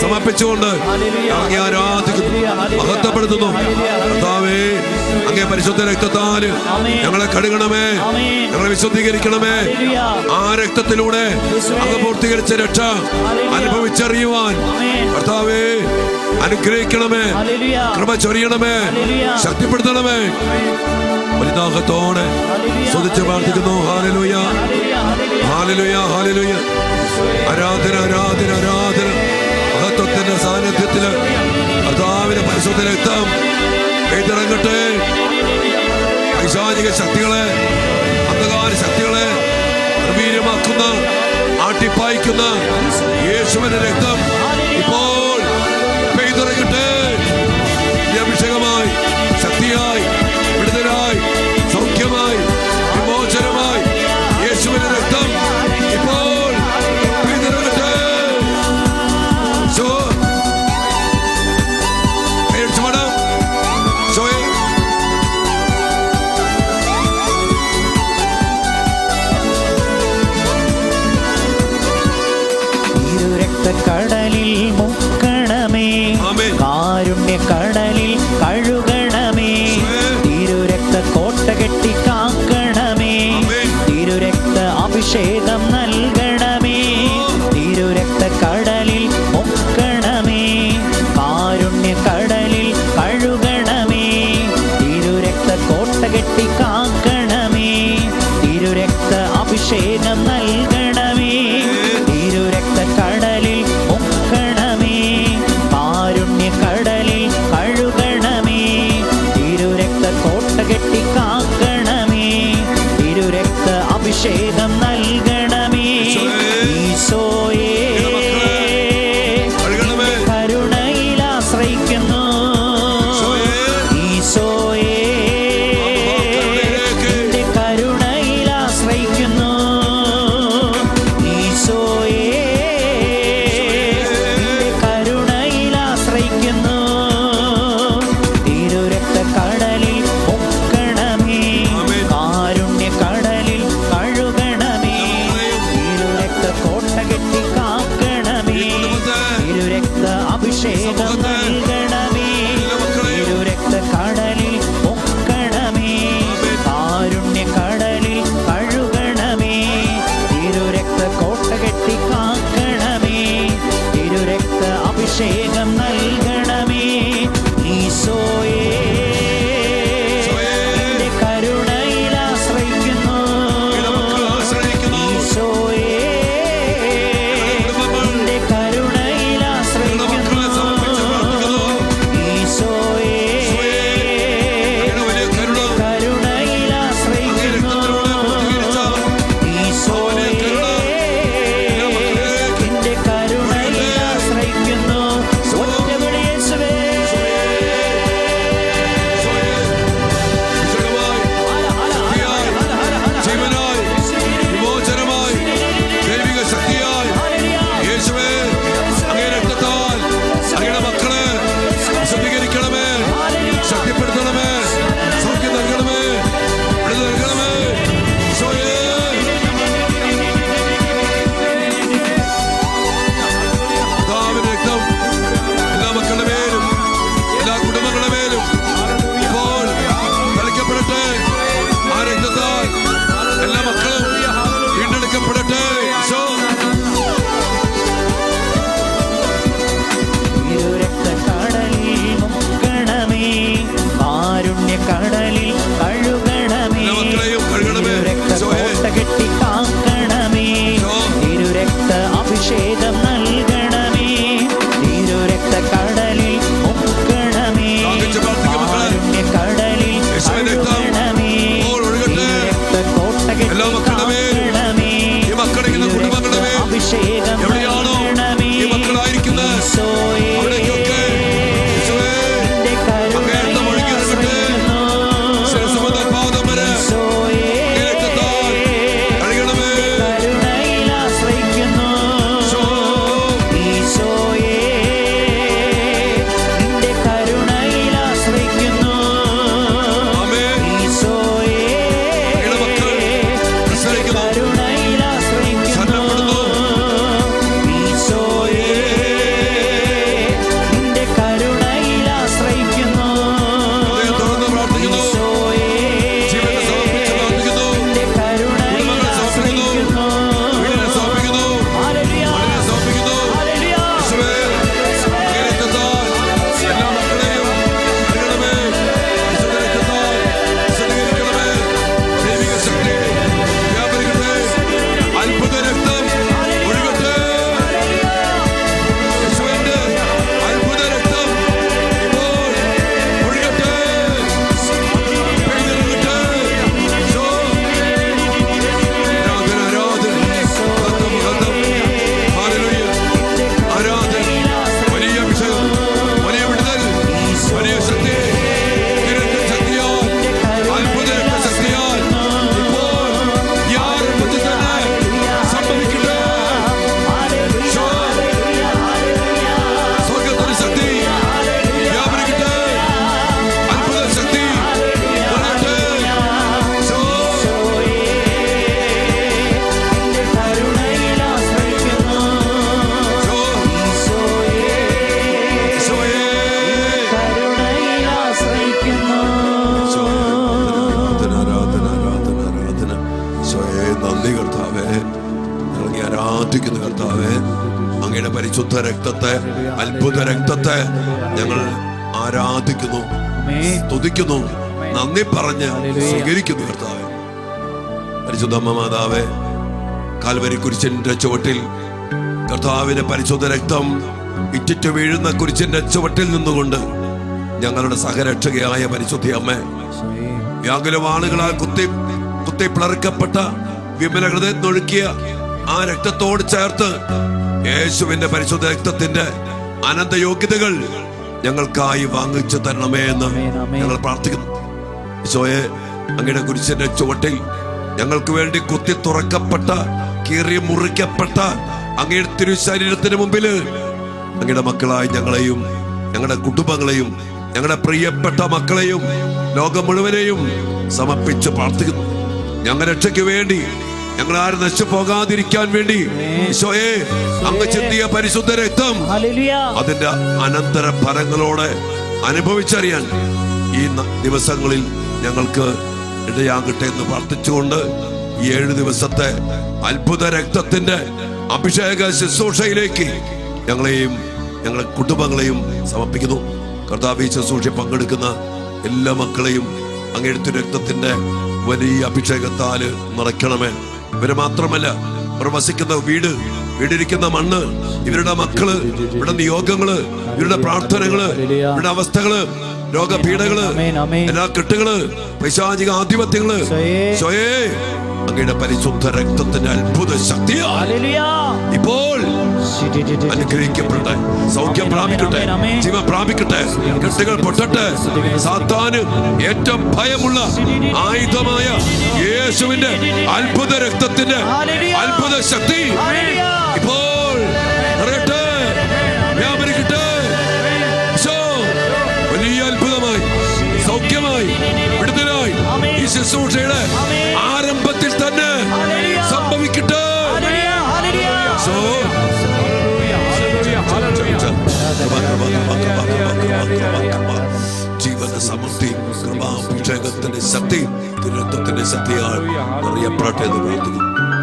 സമർപ്പിച്ചുകൊണ്ട് അങ്ങേ ആരാധിക്കുന്നു മഹത്വപ്പെടുത്തുന്നു. കർത്താവേ അങ്ങേ പരിശുദ്ധ രക്തത്താൽ ഞങ്ങളെ കഴുകണമേ. ഞങ്ങളെ വിശുദ്ധീകരിക്കണമേ. ആ രക്തത്തിലൂടെ അങ്ങ് പൂർത്തീകരിച്ച രക്ഷ അനുഭവിച്ചറിയുവാൻ കർത്താവേ അനുഗ്രഹിക്കണമേ. കൃപ ചൊറിയണമേ ശക്തിപ്പെടുത്തണമേ. പരിതാഹത്തോടെ ശ്രദ്ധിച്ച് ആരാധന ആരാധന ആരാധന. ദൈവത്തിന്റെ സാന്നിധ്യത്തിൽ കർത്താവിന്റെ പരിശോധന യുദ്ധം എഴുതിറങ്ങട്ടെ. ഐശാചിക ശക്തികളെ അന്ധകാര ശക്തികളെ നിർവീര്യമാക്കുന്ന ആട്ടിപ്പായിക്കുന്ന യേശുവിന്റെ രക്തം നിക്ഷേപം നൽകണം അഭിഷേകം എവിടെയാ പരിശുദ്ധ രക്തത്തെ അത്ഭുത രക്തത്തെ ഞങ്ങൾ ആരാധിക്കുന്നു സ്തുതിക്കുന്നു നന്ദി പറഞ്ഞ്. സ്വീകരിക്കുന്നു കർത്താവെ. പരിശുദ്ധമ്മ മാതാവേ കാൽവരി കുരിശിന്റെ ചുവട്ടിൽ കർത്താവിന്റെ പരിശുദ്ധ രക്തം ഇറ്റിറ്റു വീഴുന്ന കുരിശിന്റെ ചുവട്ടിൽ നിന്നുകൊണ്ട് ഞങ്ങളുടെ സഹരക്ഷകയായ പരിശുദ്ധി അമ്മ വ്യാകുലവാളുകളാൽ കുത്തി കുത്തി പിളർക്കപ്പെട്ട വിമല ഹൃദയത്തിനൊഴുക്കിയ ആ രക്തത്തോട് ചേർത്ത് യേശുവിന്റെ പരിശുദ്ധ രക്തത്തിന്റെ അനന്ത യോഗ്യതകൾ ഞങ്ങൾക്കായി വാങ്ങിച്ചു തരണമേ എന്ന്. ഞങ്ങൾ പ്രാർത്ഥിക്കുന്നു ഈശോയെ അങ്ങയുടെ കുരിശിന്റെ ചുവട്ടിൽ ഞങ്ങൾക്ക് വേണ്ടി കുത്തി തുറക്കപ്പെട്ട കീറി മുറിക്കപ്പെട്ട അങ്ങയുടെ തിരു ശരീരത്തിന് മുമ്പിൽ അങ്ങയുടെ മക്കളായി ഞങ്ങളെയും ഞങ്ങളുടെ കുടുംബങ്ങളെയും ഞങ്ങളുടെ പ്രിയപ്പെട്ട മക്കളെയും ലോകം മുഴുവനെയും സമർപ്പിച്ച് പ്രാർത്ഥിക്കുന്നു ഞങ്ങളുടെ രക്ഷയ്ക്ക് വേണ്ടി ഞങ്ങൾ ആരും നശിച്ചു പോകാതിരിക്കാൻ വേണ്ടി ഈശോയെ അങ്ങ് ചിന്തിയ പരിശുദ്ധ രക്തം അതിന്റെ അനന്തര ഫലങ്ങളോടെ അനുഭവിച്ചറിയാൻ ഈ ദിവസങ്ങളിൽ ഞങ്ങൾക്ക് ഇടയാകട്ടെ എന്ന് പ്രാർത്ഥിച്ചുകൊണ്ട് ഈ ഏഴ് ദിവസത്തെ അത്ഭുത രക്തത്തിന്റെ അഭിഷേക ശുശ്രൂഷയിലേക്ക് ഞങ്ങളെയും ഞങ്ങളുടെ കുടുംബങ്ങളെയും സമർപ്പിക്കുന്നു. കർത്താവ് ഈ ശുശ്രൂഷ പങ്കെടുക്കുന്ന എല്ലാ മക്കളെയും അങ്ങെടുത്ത രക്തത്തിന്റെ വലിയ അഭിഷേകത്താൽ നിറയ്ക്കണമേ. ഇവർ മാത്രമല്ല ഇവർ വസിക്കുന്ന വീട് വീടിരിക്കുന്ന മണ്ണ് ഇവരുടെ മക്കൾ ഇവരുടെ നിയോഗങ്ങൾ ഇവരുടെ പ്രാർത്ഥനകൾ ഇവരുടെ അവസ്ഥകൾ രോഗപീഠകൾ. എല്ലാ കെട്ടുകൾ പൈശാചിക ആധിപത്യങ്ങൾ സ്വയേ. അങ്ങയുടെ പരിശുദ്ധ രക്തത്തിന്റെ അത്ഭുത ശക്തിയാൽ ഇപ്പോൾ അനുഗ്രഹിക്കപ്പെടട്ടെ സൗഖ്യം പ്രാപിക്കട്ടെ. ജീവൻ പ്രാപിക്കട്ടെ കെട്ടുകൾ പൊട്ടട്ടെ സാത്താന് ഏറ്റവും ഭയമുള്ള ആയുധമായ യേശുവിന്റെ അത്ഭുത രക്തത്തിന്റെ. അത്ഭുത ശക്തി. ഇപ്പോൾ നിറയട്ടെ വ്യാപരിക്കട്ടെ വലിയ അത്ഭുതമായി സൗഖ്യമായി വിടുതലായി. ഈ ശുശ്രൂഷയുടെ ആരംഭത്തിൽ തന്നെ സംഭവിക്കട്ടെ. ജീവന്റെ സമൃദ്ധി കൃപാഭിഷേകത്തിന്റെ ശക്തി ദുരന്തത്തിന്റെ ശക്തിയാൽ അറിയപ്പെടട്ടെ എന്ന് പ്രാർത്ഥിക്കുന്നു.